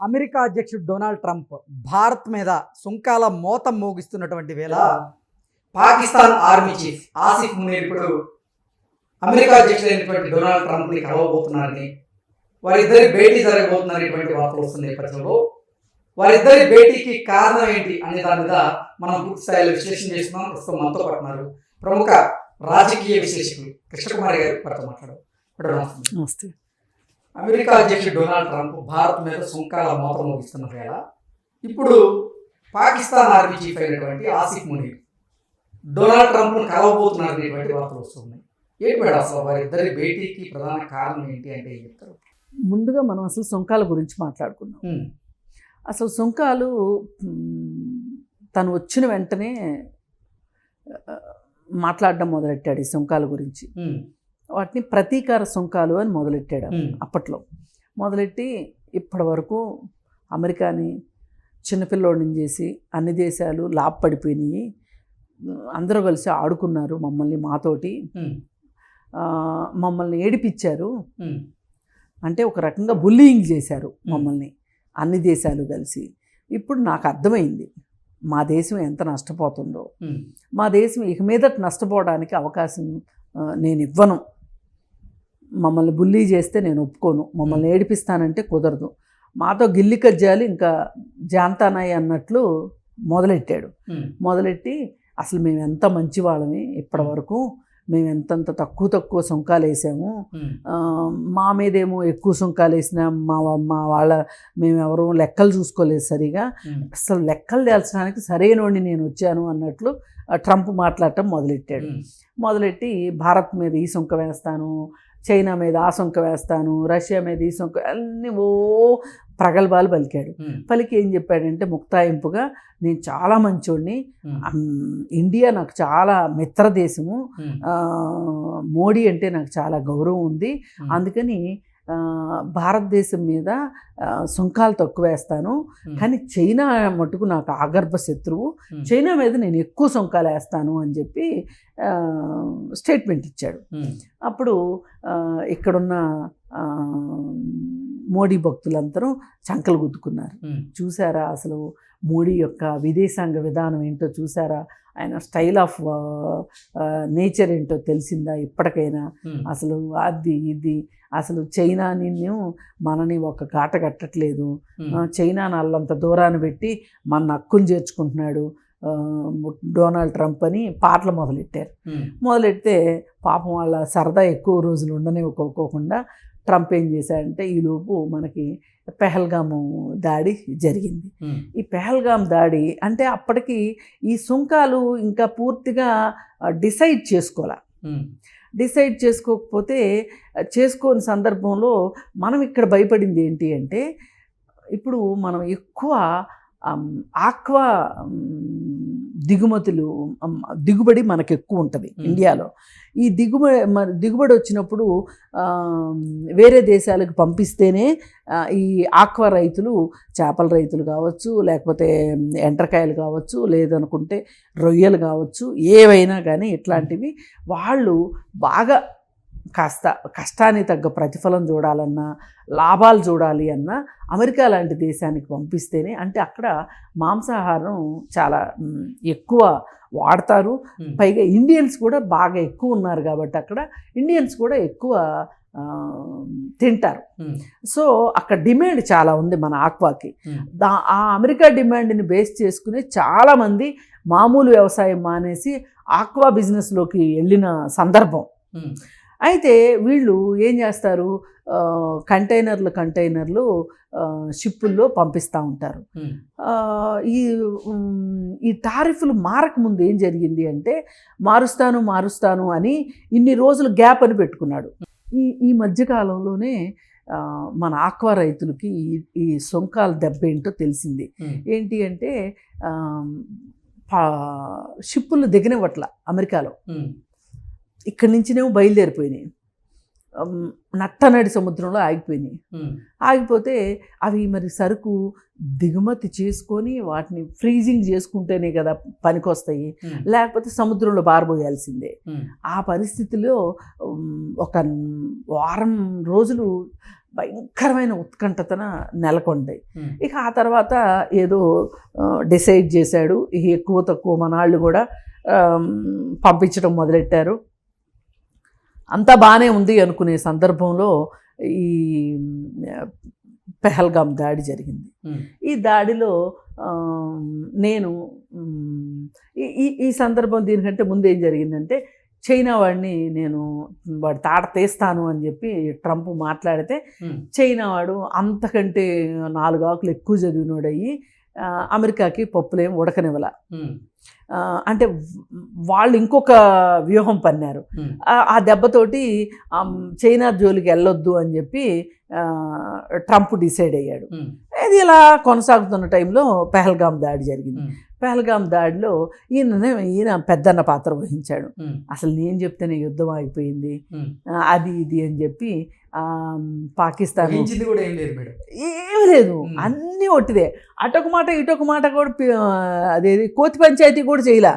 America అధ్యక్షుడు Donald Trump Bharat మీద సుంకాల మోత మోగిస్తున్నటువంటి వేళ పాకిస్తాన్ ఆర్మీ చీఫ్ ఆసిఫ్ మునీర్ ఇప్పుడు అమెరికా అధ్యక్షుడైనటువంటి డొనాల్డ్ ట్రంప్ని కలవబోతున్నారని వారిద్దరి భేటీ జరగబోతున్నటువంటి వార్తలు వస్తున్న నేపథ్యంలో వారిద్దరి భేటీకి కారణం ఏంటి అనే దాని మీద మనం పూర్తి స్థాయిలో విశ్లేషణ చేస్తున్నాం. ప్రస్తుతం మనతో పడుతున్నారు ప్రముఖ రాజకీయ విశ్లేషకులు కృష్ణకుమారి గారు. వారితో మాట్లాడారు నమస్తే. అమెరికా అధ్యక్షుడు డొనాల్డ్ ట్రంప్ భారత్ మీద సుంకాల మోత మోగిస్తున్న వేళ ఇప్పుడు పాకిస్తాన్ ఆర్మీ చీఫ్ అయినటువంటి ఆసిఫ్ మునీర్ డొనాల్డ్ ట్రంప్ను కలవబోతున్నారు అనేటువంటి వార్తలు వస్తున్నాయి. ఏంటి మేడం అసలు వారిద్దరి భేటీకి ప్రధాన కారణం ఏంటి అంటే ఏం చెప్తారు? ముందుగా మనం అసలు సుంకాల గురించి మాట్లాడుకుందాం. ఉమ్, అసలు సుంకాలు తను వచ్చిన వెంటనే మాట్లాడడం మొదలెట్టాడు ఈ సుంకాల గురించి. వాటిని ప్రతీకార సుంకాలు అని మొదలెట్టాడు అప్పట్లో. మొదలెట్టి ఇప్పటి వరకు అమెరికాని చిన్నపిల్లోడిని చేసి అన్ని దేశాలు లాభ పడిపోయినాయి అందరూ కలిసి ఆడుకున్నారు మమ్మల్ని మాతోటి. మమ్మల్ని ఏడిపించారు. అంటే ఒక రకంగా బుల్లియింగ్ చేశారు మమ్మల్ని అన్ని దేశాలు కలిసి. ఇప్పుడు నాకు అర్థమైంది మా దేశం ఎంత నష్టపోతుందో. మా దేశం ఇక మీదట నష్టపోవడానికి అవకాశం నేను ఇవ్వను. మమ్మల్ని బుల్లీ చేస్తే నేను ఒప్పుకోను. మమ్మల్ని ఏడిపిస్తానంటే కుదరదు. మాతో గిల్లి కజ్జాలు ఇంకా జాంతానాయి అన్నట్లు మొదలెట్టాడు. మొదలెట్టి అసలు మేము ఎంత మంచి వాళ్ళని ఇప్పటి వరకు మేము ఎంతంత తక్కువ తక్కువ సుంకాలు వేసాము. మా మీదేమో ఎక్కువ సుంకాలు వేసిన మా మా వాళ్ళ మేమెవరూ లెక్కలు చూసుకోలేదు సరిగా. అసలు లెక్కలు తేల్చడానికి సరైనోడిని నేను వచ్చాను అన్నట్లు ట్రంప్ మాట్లాడటం మొదలెట్టాడు. మొదలెట్టి భారత్ మీద ఈ సుంక వేస్తాను చైనా మీద ఆ సుంక వేస్తాను రష్యా మీద ఈ సుంక అన్నీ ఓ ప్రగల్భాలు పలికాడు. పలికి ఏం చెప్పాడంటే ముక్తాయింపుగా నేను చాలా మంచోడిని. ఇండియా నాకు చాలా మిత్ర దేశము మోడీ అంటే నాకు చాలా గౌరవం ఉంది. అందుకని భారతదేశం మీద సుంకాలు తక్కువ వేస్తాను కానీ చైనా మటుకు నాకు ఆగర్భ శత్రువు. చైనా మీద నేను ఎక్కువ సుంకాలు వేస్తాను అని చెప్పి స్టేట్మెంట్ ఇచ్చాడు. అప్పుడు ఇక్కడున్న మోడీ భక్తులందరూ చంకలు గుద్దుకున్నారు. చూసారా అసలు మోడీ యొక్క విదేశాంగ విధానం ఏంటో చూసారా? ఆయన స్టైల్ ఆఫ్ నేచర్ ఏంటో తెలిసిందా ఇప్పటికైనా? అసలు అది ఇది. అసలు చైనా నిన్ను మనని ఒక గాట కట్టట్లేదు. చైనాను అల్లంత దూరాన్ని పెట్టి మన హక్కులు చేర్చుకుంటున్నాడు. డొనాల్డ్ ట్రంప్ అని పాటలు మొదలెట్టారు. మొదలెడితే పాపం వాళ్ళ సరదా ఎక్కువ రోజులు ఉండనివ్వకోకుండా ట్రంప్ ఏం చేశాడంటే ఈలోపు మనకి పెహల్గాము దాడి జరిగింది. ఈ పెహల్గాం దాడి అంటే అప్పటికి ఈ సుంకాలు ఇంకా పూర్తిగా డిసైడ్ చేసుకోవాలి? డిసైడ్ చేసుకోకపోతే చేసుకోని సందర్భంలో మనం ఇక్కడ భయపడింది ఏంటి అంటే ఇప్పుడు మనం ఎక్కువ ఆక్వా దిగుమతులు దిగుబడి మనకు ఎక్కువ ఉంటుంది. ఇండియాలో ఈ దిగుబడి మన దిగుబడి వచ్చినప్పుడు వేరే దేశాలకు పంపిస్తేనే ఈ ఆక్వా రైతులు చేపల రైతులు కావచ్చు లేకపోతే ఎండ్రకాయలు కావచ్చు లేదనుకుంటే రొయ్యలు కావచ్చు ఏవైనా కానీ ఇట్లాంటివి వాళ్ళు బాగా కాస్త కష్టానికి తగ్గ ప్రతిఫలం చూడాలన్నా లాభాలు చూడాలి అన్నా అమెరికా లాంటి దేశానికి పంపిస్తేనే అంటే అక్కడ మాంసాహారం చాలా ఎక్కువ వాడతారు. పైగా ఇండియన్స్ కూడా బాగా ఎక్కువ ఉన్నారు కాబట్టి అక్కడ ఇండియన్స్ కూడా ఎక్కువ తింటారు. సో అక్కడ డిమాండ్ చాలా ఉంది మన ఆక్వాకి. దా ఆ అమెరికా డిమాండ్ని బేస్ చేసుకుని చాలామంది మామూలు వ్యవసాయం మానేసి ఆక్వా బిజినెస్లోకి వెళ్ళిన సందర్భం. అయితే వీళ్ళు ఏం చేస్తారు? కంటైనర్లు కంటైనర్లు షిప్పుల్లో పంపిస్తూ ఉంటారు. ఈ ఈ టారిఫ్లు మారకముందు ఏం జరిగింది అంటే మారుస్తాను మారుస్తాను అని ఇన్ని రోజులు గ్యాప్ అని పెట్టుకున్నాడు. ఈ ఈ మధ్యకాలంలోనే మన ఆక్వా రైతులకి ఈ- ఈ సొంకాల దెబ్బ ఏంటో తెలిసింది. ఏంటి అంటే షిప్పులు దిగనివ్వట్ల అమెరికాలో. ఇక్కడి నుంచినేమో బయలుదేరిపోయినాయి. నట్టనడి సముద్రంలో ఆగిపోయినాయి. ఆగిపోతే అవి మరి సరుకు దిగుమతి చేసుకొని వాటిని ఫ్రీజింగ్ చేసుకుంటేనే కదా పనికొస్తాయి. లేకపోతే సముద్రంలో బారబోయాల్సిందే. ఆ పరిస్థితిలో ఒక వారం రోజులు భయంకరమైన ఉత్కంఠతన నెలకొంది ఉమ్, ఇక ఆ తర్వాత ఏదో డిసైడ్ చేశాడు. ఎక్కువ తక్కువ మనాళ్ళు కూడా పంపించడం మొదలెట్టారు. అంతా బాగానే ఉంది అనుకునే సందర్భంలో ఈ పెహల్గాం దాడి జరిగింది. ఈ దాడిలో నేను ఈ- ఈ సందర్భం దీనికంటే ముందు ఏం జరిగిందంటే చైనా వాడిని నేను వాడి తాట తీస్తాను అని చెప్పి ట్రంప్ మాట్లాడితే చైనా వాడు అంతకంటే నాలుగు ఆకులు ఎక్కువ చదివినోడయ్యి అమెరికాకి పప్పులేం ఉడకనివ్వల. అంటే వాళ్ళు ఇంకొక వ్యూహం పన్నారు. ఆ- దెబ్బతోటి చైనా జోలికి వెళ్ళొద్దు అని చెప్పి ట్రంప్ డిసైడ్ అయ్యాడు. ఇది ఇలా కొనసాగుతున్న టైంలో పెహల్గాం దాడి జరిగింది. పెహల్గాం దాడిలో ఈయన ఈయన పెద్దన్న పాత్ర వహించాడు. అసలు నేను చెప్తేనే యుద్ధం అయిపోయింది. అది ఇది అని చెప్పి పాకిస్తాన్ ఏమి లేదు. అన్నీ ఒట్టిదే. అటొక మాట ఇటొక మాట కూడా అదేది కోతి పంచాయతీ కూడా చేయలే.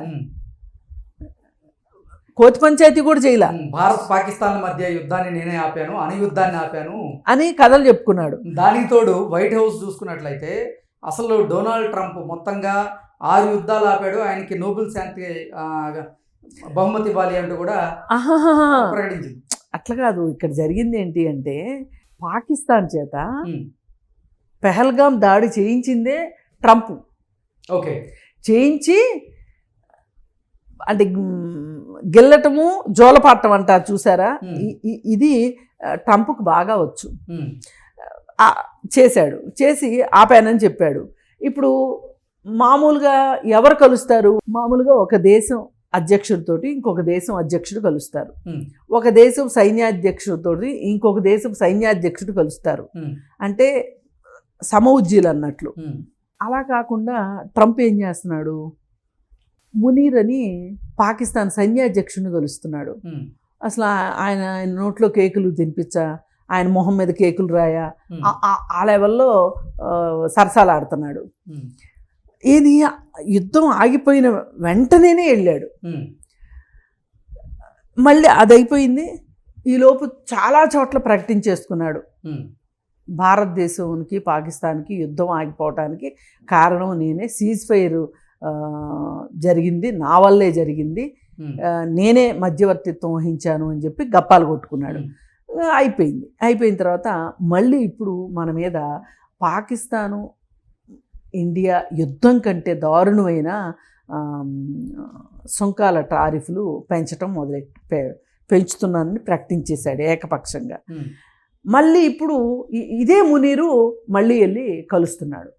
కోతి పంచాయతీ కూడా చేయలే. భారత్ పాకిస్తాన్ మధ్య యుద్ధాన్ని నేనే ఆపాను అణు యుద్ధాన్ని ఆపాను. అని కథలు చెప్పుకున్నాడు. దానికి తోడు వైట్ హౌస్ చూసుకున్నట్లయితే అసలు డొనాల్డ్ ట్రంప్ మొత్తంగా ఆరు యుద్ధాలు ఆపాడు. ఆయనకి నోబెల్ శాంతి బహుమతి ఇవ్వాలి అంటూ కూడా. ప్రకటించింది. అట్లా కాదు ఇక్కడ జరిగింది ఏంటి అంటే పాకిస్తాన్ చేత పెహల్గాం దాడి చేయించిందే ట్రంప్. ఓకే. చేయించి అంటే గెల్లటము జోలపాటం అంటారు చూసారా? ఇది ట్రంప్కు బాగా వచ్చు. చేశాడు. చేసి ఆపానని చెప్పాడు. ఇప్పుడు మామూలుగా ఎవరు కలుస్తారు? మామూలుగా ఒక దేశం అధ్యక్షుడితోటి ఇంకొక దేశం అధ్యక్షుడు కలుస్తారు. ఒక దేశం సైన్యాధ్యక్షుడితోటి ఇంకొక దేశం సైన్యాధ్యక్షుడు కలుస్తారు. అంటే సమౌజ్జీలు అన్నట్లు. అలా కాకుండా ట్రంప్ ఏం చేస్తున్నాడు? మునీర్ అని పాకిస్తాన్ సైన్యాధ్యక్షుడిని కలుస్తున్నాడు. అసలు ఆయన ఆయన నోట్లో కేకులు తినిపించా? ఆయన మొహం మీద కేకులు రాయా? ఆ- లెవెల్లో ఆ, సరసాలాడుతున్నాడు ఇది యుద్ధం ఆగిపోయిన వెంటనేనే వెళ్ళాడు. మళ్ళీ అది అయిపోయింది ఈలోపు చాలా చోట్ల ప్రకటించేసుకున్నాడు. భారతదేశానికి పాకిస్తాన్కి యుద్ధం ఆగిపోవటానికి కారణం నేనే. సీజ్ ఫైర్ జరిగింది. నా వల్లే జరిగింది. నేనే మధ్యవర్తిత్వం వహించాను అని చెప్పి గప్పాలు కొట్టుకున్నాడు. అయిపోయింది. అయిపోయిన తర్వాత మళ్ళీ ఇప్పుడు మన మీద పాకిస్తాను ఇండియా యుద్ధం కంటే దారుణమైన సుంకాల టారిఫ్లు పెంచడం మొదలెట్టి పె- పెంచుతున్నానని ప్రకటించేశాడు ఏకపక్షంగా. మళ్ళీ ఇప్పుడు ఇదే మునీరు మళ్ళీ వెళ్ళి కలుస్తున్నాడు.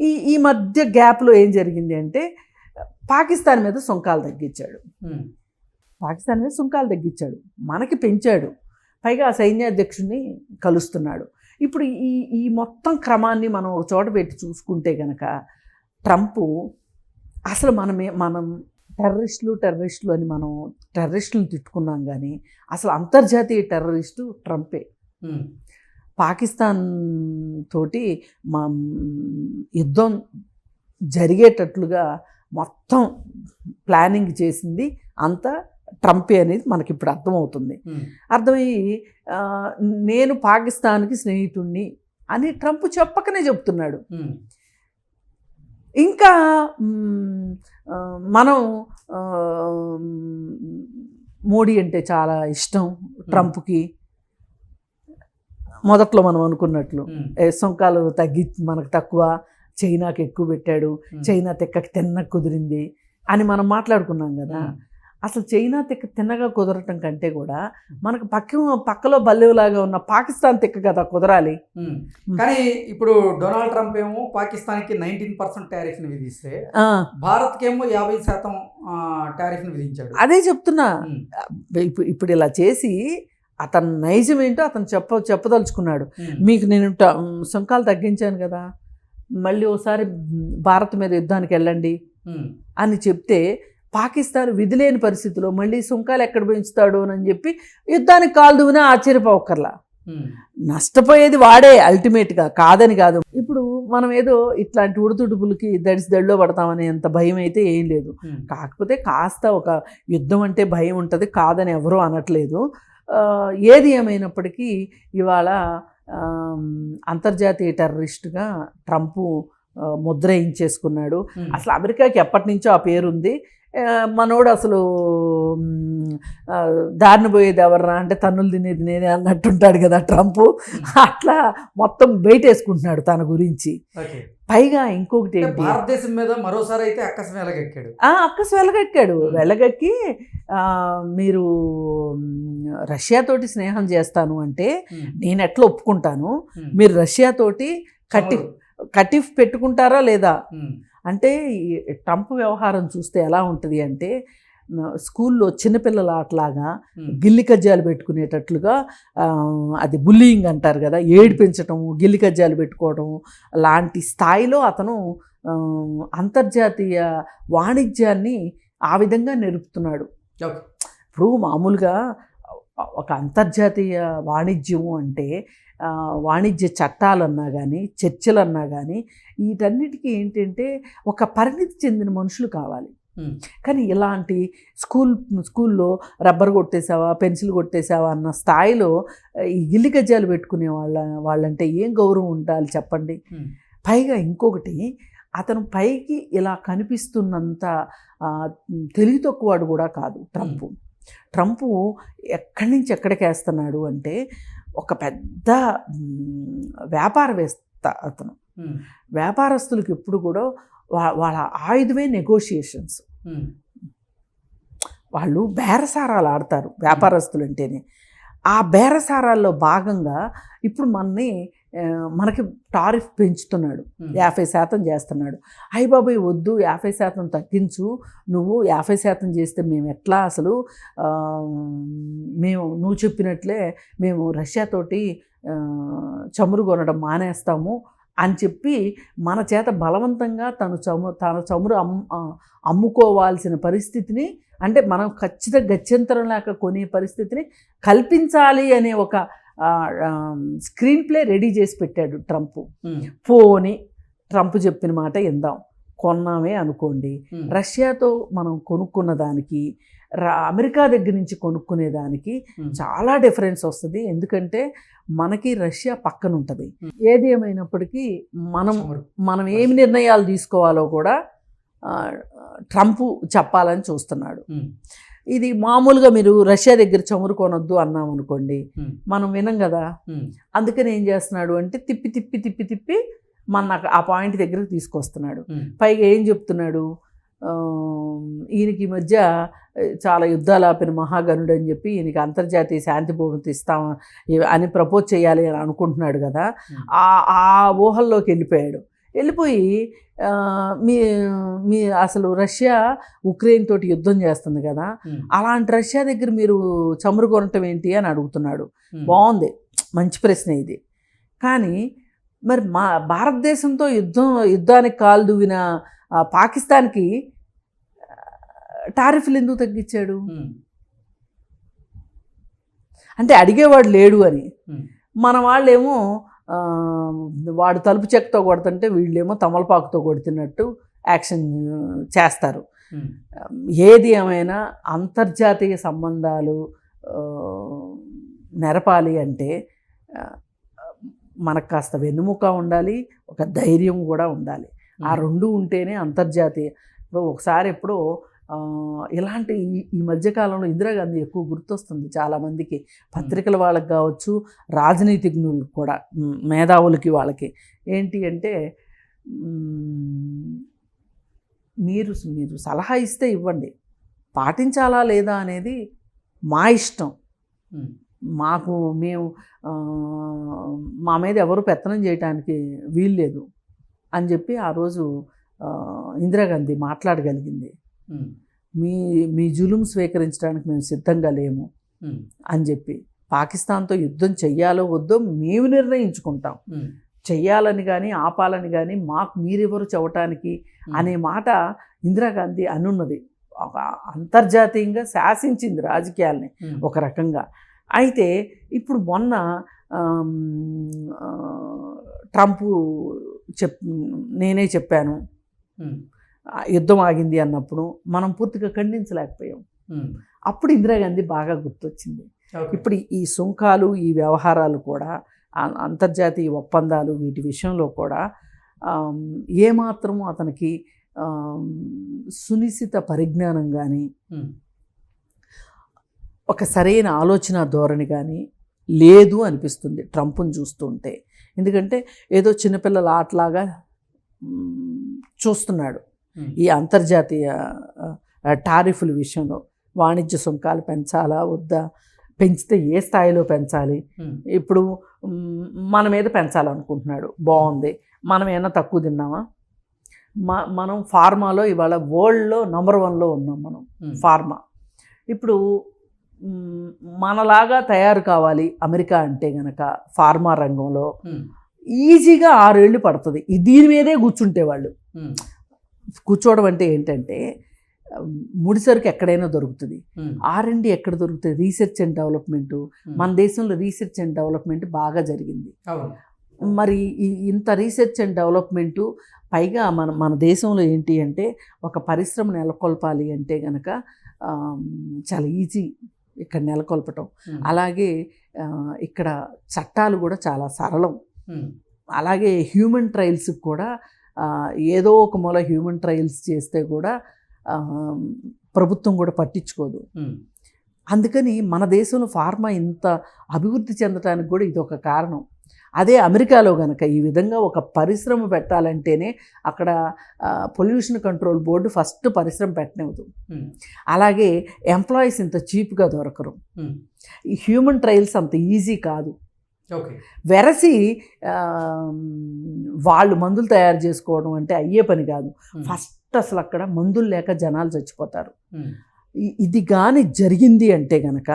ఈ ఈ మధ్య గ్యాప్లో ఏం జరిగింది అంటే పాకిస్తాన్ మీద సుంకాలు తగ్గించాడు. పాకిస్తాన్ మీద సుంకాలు తగ్గించాడు. మనకి పెంచాడు. పైగా సైన్యాధ్యక్షుడిని కలుస్తున్నాడు. ఇప్పుడు ఈ ఈ మొత్తం క్రమాన్ని మనం ఒక చోట పెట్టి చూసుకుంటే కనుక ట్రంప్ అసలు మనమే మనం టెర్రరిస్టులు టెర్రరిస్టులు అని మనం టెర్రరిస్టులను తిట్టుకున్నాం కానీ అసలు అంతర్జాతీయ టెర్రరిస్టు ట్రంపే. పాకిస్తాన్ తోటి మా యుద్ధం జరిగేటట్లుగా మొత్తం ప్లానింగ్ చేసింది అంతా ట్రంపే అనేది మనకి ఇప్పుడు అర్థమవుతుంది అర్థమయ్యి నేను పాకిస్తాన్కి స్నేహితుణ్ణి అని ట్రంప్ చెప్పకనే చెప్తున్నాడు. ఇంకా మనం మోడీ అంటే చాలా ఇష్టం ట్రంప్కి. మొదట్లో మనం అనుకున్నట్లు సుంకాలు తగ్గి మనకు తక్కువ చైనాకి ఎక్కువ పెట్టాడు చైనా తిక్కకి తిన్న కుదిరింది అని మనం మాట్లాడుకున్నాం కదా. అసలు చైనా తిక్క తిన్నగా కుదరటం కంటే కూడా మనకు పక్క పక్కలో బల్లెలాగా ఉన్న పాకిస్తాన్ తిక్క కదా కుదరాలి. కానీ ఇప్పుడు డొనాల్డ్ ట్రంప్ ఏమో పాకిస్తాన్కి నైన్టీన్ పర్సెంట్ టారిఫ్ని విధిస్తే ఆ, భారత్కి ఏమో యాభై శాతం టారిఫ్ని విధించాడు. అదే చెప్తున్నా. ఇప్పుడు ఇప్పుడు ఇలా చేసి అతను నైజం ఏంటో అతను చెప్ప చెప్పదలుచుకున్నాడు. మీకు నేను సుంకాలు తగ్గించాను కదా. మళ్ళీ ఓసారి భారత్ మీద యుద్ధానికి వెళ్ళండి అని చెప్తే పాకిస్తాన్ విధిలేని పరిస్థితిలో మళ్ళీ సుంకాలు ఎక్కడ పెంచుతాడు అని చెప్పి యుద్ధానికి కాల్దువునా ఆశ్చర్యపోకర్లా నష్టపోయేది వాడే అల్టిమేట్గా కాదని కాదు. ఇప్పుడు మనం ఏదో ఇట్లాంటి ఉడుతుడుపులకి దడిసి దడిలో పడతామనే అంత భయం అయితే ఏం లేదు. కాకపోతే కాస్త ఒక యుద్ధం అంటే భయం ఉంటుంది కాదని ఎవరూ అనట్లేదు. ఏది ఏమైనప్పటికీ ఇవాళ అంతర్జాతీయ టెర్రరిస్ట్గా ట్రంప్ ముద్ర వేయించేసుకున్నాడు. అసలు అమెరికాకి ఎప్పటి నుంచో ఆ పేరుంది. మనోడు అసలు దారిని పోయేది ఎవర్రా అంటే తన్నులు తినేది నేనే అన్నట్టుంటాడు కదా ట్రంప్. అట్లా మొత్తం బయట వేసుకుంటున్నాడు తన గురించి. పైగా ఇంకొకటి ఏంటి? భారతదేశం మీద మరోసారి అయితే అక్కసం ఎలాగెక్కాడు ఆ, అక్కసు వెళ్ళగక్కాడు వెళ్ళగక్కి ఆ, మీరు రష్యాతోటి స్నేహం చేస్తాను అంటే. నేను ఎట్లా ఒప్పుకుంటాను. మీరు రష్యాతోటి కట్టి కటిఫ్ పెట్టుకుంటారా లేదా. అంటే ఈ ట్రంప్ వ్యవహారం చూస్తే ఎలా ఉంటుంది అంటే స్కూల్లో చిన్నపిల్లల ఆటలాగా. గిల్లి కజ్జాలు పెట్టుకునేటట్లుగా అది బుల్లింగ్ అంటారు కదా ఏడిపించటం గిల్లి కజ్జాలు పెట్టుకోవడం లాంటి స్థాయిలో అతను అంతర్జాతీయ వాణిజ్యాన్ని ఆ విధంగా నెరుపుతున్నాడు. ఇప్పుడు మామూలుగా ఒక అంతర్జాతీయ వాణిజ్యము అంటే వాణిజ్య చట్టాలన్నా కానీ చర్చలన్నా కానీ వీటన్నిటికీ ఏంటంటే ఒక పరిణితి చెందిన మనుషులు కావాలి. కానీ ఇలాంటి స్కూల్ స్కూల్లో రబ్బర్ కొట్టేసావా పెన్సిల్ కొట్టేసావా అన్న స్థాయిలో గిల్లి గజ్జాలు పెట్టుకునే వాళ్ళ వాళ్ళంటే ఏం గౌరవం ఉండాలి చెప్పండి. పైగా ఇంకొకటి అతను పైకి ఇలా కనిపిస్తున్నంత తెలివి తక్కువవాడు కూడా కాదు ట్రంప్ ట్రంప్ ఎక్కడి నుంచి ఎక్కడికి వేస్తున్నాడు అంటే ఒక పెద్ద వ్యాపారవేత్త అతను. వ్యాపారస్తులకు ఎప్పుడు కూడా వా- వాళ్ళ ఆయుధమే నెగోషియేషన్స్. వాళ్ళు బేరసారాలు ఆడతారు వ్యాపారస్తులు అంటేనే ఆ బేరసారాల్లో భాగంగా ఇప్పుడు మనని మనకి టారిఫ్ పెంచుతున్నాడు. యాభై శాతం చేస్తున్నాడు. అయ్య బాబాయ్ వద్దు యాభై శాతం తగ్గించు. నువ్వు యాభై శాతం చేస్తే మేము ఎట్లా అసలు మేము నువ్వు చెప్పినట్లే మేము రష్యాతోటి చమురు కొనడం మానేస్తాము అని చెప్పి మన చేత బలవంతంగా తను చము తన చమురు అమ్ముకోవాల్సిన పరిస్థితిని అంటే మనం ఖచ్చితంగా గత్యంతరం లేక కొనే పరిస్థితిని కల్పించాలి అనే ఒక స్క్రీన్ ప్లే రెడీ చేసి పెట్టాడు ట్రంప్. పోని ట్రంప్ చెప్పిన మాట ఇందాం కొన్నామే అనుకోండి. రష్యాతో మనం కొనుక్కున్న దానికి అమెరికా దగ్గర నుంచి కొనుక్కునే దానికి. చాలా డిఫరెన్స్ వస్తుంది ఎందుకంటే మనకి రష్యా పక్కన ఉంటుంది. ఏది ఏమైనప్పటికీ మనం. మనం ఏమి నిర్ణయాలు తీసుకోవాలో కూడా ట్రంప్ చెప్పాలని చూస్తున్నాడు. ఇది మామూలుగా మీరు రష్యా దగ్గర చమురు కొనొద్దు అన్నాం అనుకోండి. మనం వినం కదా. అందుకని ఏం చేస్తున్నాడు అంటే తిప్పి తిప్పి తిప్పి తిప్పి మన ఆ పాయింట్ దగ్గరకు తీసుకొస్తున్నాడు. పైగా ఏం చెప్తున్నాడు ఈయనకి ఈ మధ్య చాలా యుద్ధాలు ఆపిన మహాగణుడు అని చెప్పి ఈయనకి అంతర్జాతీయ శాంతి బహుమతి ఇస్తాం అని ప్రపోజ్ చేయాలి అని అనుకుంటున్నాడు కదా. ఆ ఆ ఊహల్లోకి వెళ్ళిపోయాడు వెళ్ళిపోయి మీ మీ అసలు రష్యా ఉక్రెయిన్ తోటి యుద్ధం చేస్తుంది కదా. అలాంటి రష్యా దగ్గర మీరు చమురు కొనటం ఏంటి అని అడుగుతున్నాడు. బాగుంది మంచి ప్రశ్న ఇది కానీ మరి మా భారతదేశంతో యుద్ధం యుద్ధానికి కాలు దువ్విన పాకిస్తాన్కి టారిఫ్లు ఎందుకు తగ్గించాడు. అంటే అడిగేవాడు లేడు అని. మన వాళ్ళేమో వాడు తలుపు చెక్కతో కొడుతుంటే వీళ్ళేమో తమలపాకుతో కొడుతున్నట్టు యాక్షన్ చేస్తారు. ఉమ్. ఏది ఏమైనా అంతర్జాతీయ సంబంధాలు నెరపాలి అంటే మనకు కాస్త వెన్నుముక ఉండాలి ఒక ధైర్యం కూడా ఉండాలి. ఆ రెండు ఉంటేనే అంతర్జాతీయ. ఇప్పుడు ఒకసారి ఎప్పుడో ఇలాంటి ఈ- ఈ మధ్యకాలంలో ఇందిరాగాంధీ ఎక్కువ గుర్తొస్తుంది చాలామందికి. పత్రికల వాళ్ళకి కావచ్చు రాజనీతిజ్ఞులకు కూడా మేధావులకి వాళ్ళకి. ఏంటి అంటే మీరు మీరు సలహా ఇస్తే ఇవ్వండి. పాటించాలా లేదా అనేది మా ఇష్టం. మాకు మేము మా మీద ఎవరు పెత్తనం చేయడానికి వీల్లేదు అని చెప్పి ఆ రోజు ఇందిరాగాంధీ మాట్లాడగలిగింది. మీ మీ జులుం స్వీకరించడానికి మేము సిద్ధంగా లేము. అని చెప్పి పాకిస్తాన్తో యుద్ధం చెయ్యాలో వద్దో మేము నిర్ణయించుకుంటాం. చెయ్యాలని కానీ ఆపాలని కానీ మాకు మీరెవరు చెప్పటానికి అనే మాట ఇందిరాగాంధీ అనున్నది. ఒక అంతర్జాతీయంగా శాసించింది రాజకీయాల్ని. ఒక రకంగా. అయితే ఇప్పుడు మొన్న ట్రంప్ చెప్ నేనే చెప్పాను. యుద్ధం ఆగింది అన్నప్పుడు మనం పూర్తిగా ఖండించలేకపోయాం. ఉమ్. అప్పుడు ఇందిరాగాంధీ బాగా గుర్తొచ్చింది. ఇప్పుడు ఈ సుంకాలు ఈ వ్యవహారాలు కూడా అంతర్జాతీయ ఒప్పందాలు వీటి విషయంలో కూడా ఏమాత్రము అతనికి సునిశ్చిత పరిజ్ఞానం కానీ ఉమ్, ఒక సరైన ఆలోచన ధోరణి కానీ లేదు అనిపిస్తుంది ట్రంప్ను చూస్తుంటే. ఎందుకంటే ఏదో చిన్నపిల్లల ఆటలాగా చూస్తున్నాడు. ఈ అంతర్జాతీయ టారిఫ్ల విషయంలో వాణిజ్య సుంకాలు పెంచాలా వద్దా? పెంచితే ఏ స్థాయిలో పెంచాలి? ఇప్పుడు మన మీద పెంచాలనుకుంటున్నాడు. బాగుంది. మనం ఏమైనా తక్కువ తిన్నామా? మ మనం ఫార్మాలో ఇవాళ వరల్డ్లో నంబర్ వన్లో ఉన్నాం మనం ఫార్మా. ఇప్పుడు మనలాగా తయారు కావాలి అమెరికా అంటే గనక ఫార్మా రంగంలో ఈజీగా ఆరేళ్ళు పడుతుంది. దీని మీదే కూర్చుంటే వాళ్ళు. కూర్చోవడం అంటే ఏంటంటే ముడిసరుకు ఎక్కడైనా దొరుకుతుంది. ఉమ్, ఆర్ఎండి ఎక్కడ దొరుకుతుంది? రీసెర్చ్ అండ్ డెవలప్మెంట్ మన దేశంలో రీసెర్చ్ అండ్ డెవలప్మెంట్ బాగా జరిగింది. మరి ఇంత రీసెర్చ్ అండ్ డెవలప్మెంటు పైగా మన మన దేశంలో ఏంటి అంటే ఒక పరిశ్రమ నెలకొల్పాలి అంటే గనక చాలా ఈజీ ఇక్కడ నెలకొల్పటం. అలాగే ఇక్కడ చట్టాలు కూడా చాలా సరళం. అలాగే హ్యూమన్ ట్రయల్స్కి కూడా ఏదో ఒక మూల హ్యూమన్ ట్రయల్స్ చేస్తే కూడా ప్రభుత్వం కూడా పట్టించుకోదు. అందుకని మన దేశంలో ఫార్మా ఇంత అభివృద్ధి చెందడానికి కూడా ఇది ఒక కారణం. అదే అమెరికాలో కనుక ఈ విధంగా ఒక పరిశ్రమ పెట్టాలంటేనే అక్కడ పొల్యూషన్ కంట్రోల్ బోర్డు ఫస్ట్ పరిశ్రమ పెట్టనివ్వదు. అలాగే ఎంప్లాయీస్ ఇంత చీప్గా దొరకరు. హ్యూమన్ ట్రయల్స్ అంత ఈజీ కాదు. వెరసి వాళ్ళు మందులు తయారు చేసుకోవడం అంటే అయ్యే పని కాదు. ఫస్ట్ అసలు అక్కడ మందులు లేక జనాలు చచ్చిపోతారు. ఇది కానీ జరిగింది అంటే గనక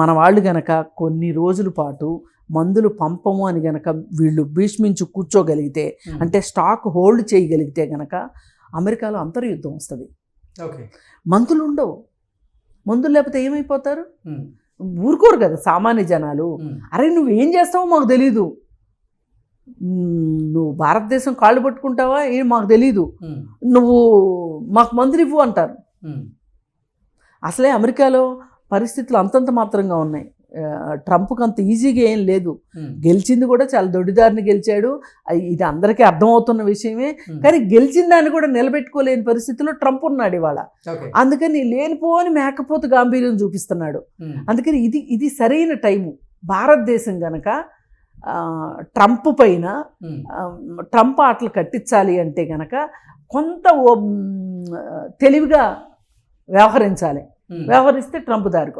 మన వాళ్ళు గనక కొన్ని రోజుల పాటు మందులు పంపము అని గనక వీళ్ళు భీష్మించి కూర్చోగలిగితే అంటే స్టాక్ హోల్డ్ చేయగలిగితే గనక అమెరికాలో అంతర్యుద్ధం వస్తుంది. ఓకే. మందులు ఉండవు. మందులు లేకపోతే ఏమైపోతారు? ఊరుకోరు కదా సామాన్య జనాలు. అరే నువ్వు ఏం చేస్తావో మాకు తెలీదు. నువ్వు భారతదేశం కాళ్ళు పట్టుకుంటావా? ఏం మాకు తెలీదు. నువ్వు మాకు మందులు ఇవ్వు అంటారు. అసలే అమెరికాలో పరిస్థితులు అంతంత మాత్రంగా ఉన్నాయి. ట్రంప్కి అంత ఈజీగా ఏం లేదు. గెలిచింది కూడా చాలా దొడ్డిదారిని గెలిచాడు. ఇది అందరికీ అర్థమవుతున్న విషయమే. కానీ గెలిచిన దాన్ని కూడా నిలబెట్టుకోలేని పరిస్థితిలో ట్రంప్ ఉన్నాడు ఇవాళ. అందుకని లేనిపోని మేకపోతు గాంభీర్యం చూపిస్తున్నాడు. అందుకని ఇది ఇది సరైన టైము. భారతదేశం గనక ట్రంప్ పైన ట్రంప్ ఆటలు కట్టించాలి అంటే గనక కొంత తెలివిగా వ్యవహరించాలి. వ్యవహరిస్తే ట్రంప్ దారికి